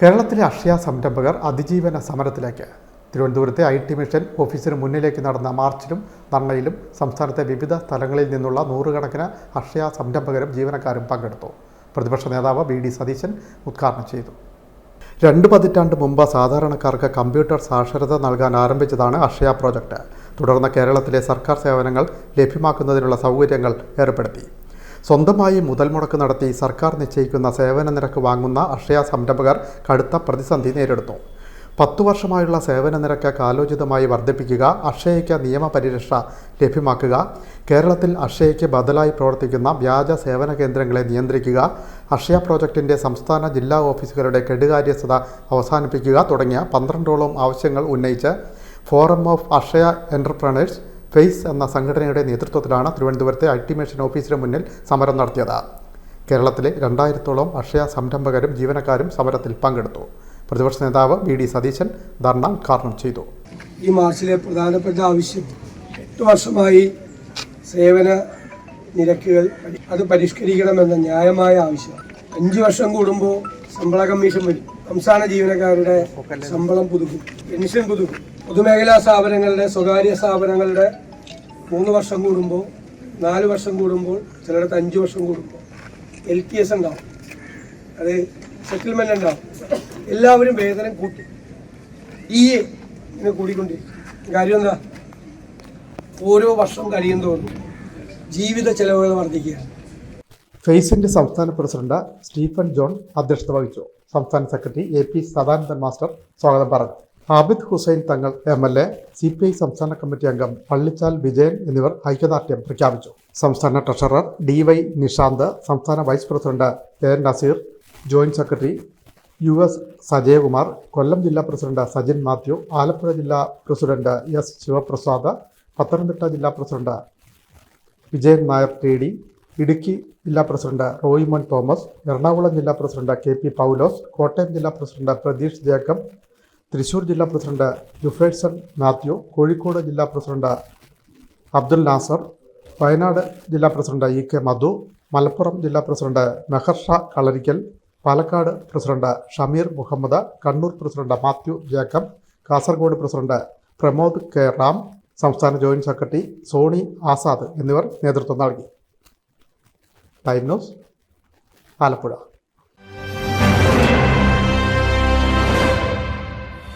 കേരളത്തിലെ അക്ഷയ സംരംഭകർ അതിജീവന സമരത്തിലേക്ക്. തിരുവനന്തപുരത്തെ ഐ ടി മിഷൻ ഓഫീസിന് മുന്നിലേക്ക് നടന്ന മാർച്ചിലും ധർണയിലും സംസ്ഥാനത്തെ വിവിധ സ്ഥലങ്ങളിൽ നിന്നുള്ള നൂറുകണക്കിന് അക്ഷയ സംരംഭകരും ജീവനക്കാരും പങ്കെടുത്തു. പ്രതിപക്ഷ നേതാവ് വി ഡി സതീശൻ ഉദ്ഘാടനം ചെയ്തു. രണ്ട് പതിറ്റാണ്ട് മുമ്പ് സാധാരണക്കാർക്ക് കമ്പ്യൂട്ടർ സാക്ഷരത നൽകാൻ ആരംഭിച്ചതാണ് അക്ഷയ പ്രോജക്റ്റ് തുടർന്ന് കേരളത്തിലെ സർക്കാർ സേവനങ്ങൾ ലഭ്യമാക്കുന്നതിനുള്ള സൗകര്യങ്ങൾ ഏർപ്പെടുത്തി. സ്വന്തമായി മുതൽ മുടക്ക് നടത്തി സർക്കാർ നിശ്ചയിക്കുന്ന സേവന നിരക്ക് വാങ്ങുന്ന അക്ഷയ സംരംഭകർ കടുത്ത പ്രതിസന്ധി നേരിടുന്നു. പത്തു വർഷമായുള്ള സേവന നിരക്ക് കാലോചിതമായി വർദ്ധിപ്പിക്കുക അക്ഷയയ്ക്ക് നിയമപരിരക്ഷ ലഭ്യമാക്കുക കേരളത്തിൽ അക്ഷയയ്ക്ക് ബദലായി പ്രവർത്തിക്കുന്ന വ്യാജ സേവന കേന്ദ്രങ്ങളെ നിയന്ത്രിക്കുക അക്ഷയ പ്രോജക്റ്റിന്റെ സംസ്ഥാന ജില്ലാ ഓഫീസുകളുടെ കെടുകാര്യസ്ഥത അവസാനിപ്പിക്കുക തുടങ്ങിയ പന്ത്രണ്ടോളം ആവശ്യങ്ങൾ ഉന്നയിച്ച് forum of Akshaya entrepreneurs FACE എന്ന സംഘടനയുടെ നേതൃത്വത്തിലാണ് തിരുവനന്തപുരത്തെ അൾട്ടിമേഷൻ ഓഫീസിന് മുന്നിൽ സമരം നടത്തിയത്. കേരളത്തിലെ രണ്ടായിരത്തോളം അക്ഷയ സംരംഭകരും ജീവനക്കാരും സമരത്തിൽ പങ്കെടുത്തു. പ്രതിപക്ഷ നേതാവ് വി ഡി സതീശൻ ധർണ ഉദ്ഘാടനം ചെയ്തു. ഈ മാർച്ചിലെ പ്രധാനപ്പെട്ട ആവശ്യം എട്ട് വർഷമായി സേവന നിരക്കുകൾ അത് പരിഷ്കരിക്കണമെന്ന ന്യായമായ ആവശ്യം അഞ്ചു വർഷം കൂടുമ്പോൾ ശമ്പള കമ്മീഷൻ വരും. സംസ്ഥാന ജീവനക്കാരുടെ ശമ്പളം പുതുക്കും പെൻഷൻ പുതുക്കും. പൊതുമേഖലാ സ്ഥാപനങ്ങളുടെ സ്വകാര്യ സ്ഥാപനങ്ങളുടെ മൂന്ന് വർഷം കൂടുമ്പോൾ നാല് വർഷം കൂടുമ്പോൾ ചിലയിടത്ത് അഞ്ച് വർഷം കൂടുമ്പോൾ എൽ ടി എസ് ഉണ്ടാവും. അത് സെറ്റിൽമെന്റ് ഉണ്ടാവും. എല്ലാവരും വേതനം കൂട്ടി. ഈ ഇങ്ങനെ കൂടിക്കൊണ്ടിരിക്കും. കാര്യം എന്താ? ഓരോ വർഷം കഴിയും തോറും ജീവിത ചെലവുകൾ വർദ്ധിക്കുകയാണ്. ഫേസിന്റെ സംസ്ഥാന പ്രസിഡന്റ് സ്റ്റീഫൻ ജോൺ അധ്യക്ഷത വഹിച്ചു. സംസ്ഥാന secretary A P Sadanandan master സ്വാഗതം പറഞ്ഞു. Abid Hussain Thangal M L A C P I സംസ്ഥാന കമ്മിറ്റി അംഗം പള്ളിച്ചാൽ വിജയൻ എന്നിവർ ഐക്യദാർഢ്യം പ്രഖ്യാപിച്ചു. സംസ്ഥാന ട്രഷറർ ഡി വൈ നിഷാന്ത് സംസ്ഥാന vice president A Naseer joint secretary U S Sajayakumar Kollam ജില്ലാ പ്രസിഡന്റ് സജിൻ മാത്യു ആലപ്പുഴ ജില്ലാ പ്രസിഡന്റ് എസ് ശിവപ്രസാദ് പത്തനംതിട്ട ജില്ലാ president Vijayan Nair T D Idukki ജില്ലാ പ്രസിഡന്റ് റോയിമോൻ തോമസ് എറണാകുളം ജില്ലാ president K P Paulose Kottayam ജില്ലാ പ്രസിഡന്റ് പ്രതീഷ് ജേക്കബ് തൃശൂർ ജില്ലാ president ജുഫേഴ്സൺ Mathew Kozhikode ജില്ലാ president Abdul Nasar Wayanad ജില്ലാ president E K Madhu Malappuram ജില്ലാ president Meharsha Kalarikkal Palakkad president Shameer Muhammad Kannur president Mathew Jacob Kasaragod president Pramod K Ram സംസ്ഥാന joint secretary Soni Azad എന്നിവർ നേതൃത്വം നൽകി. Time News Alappuzha.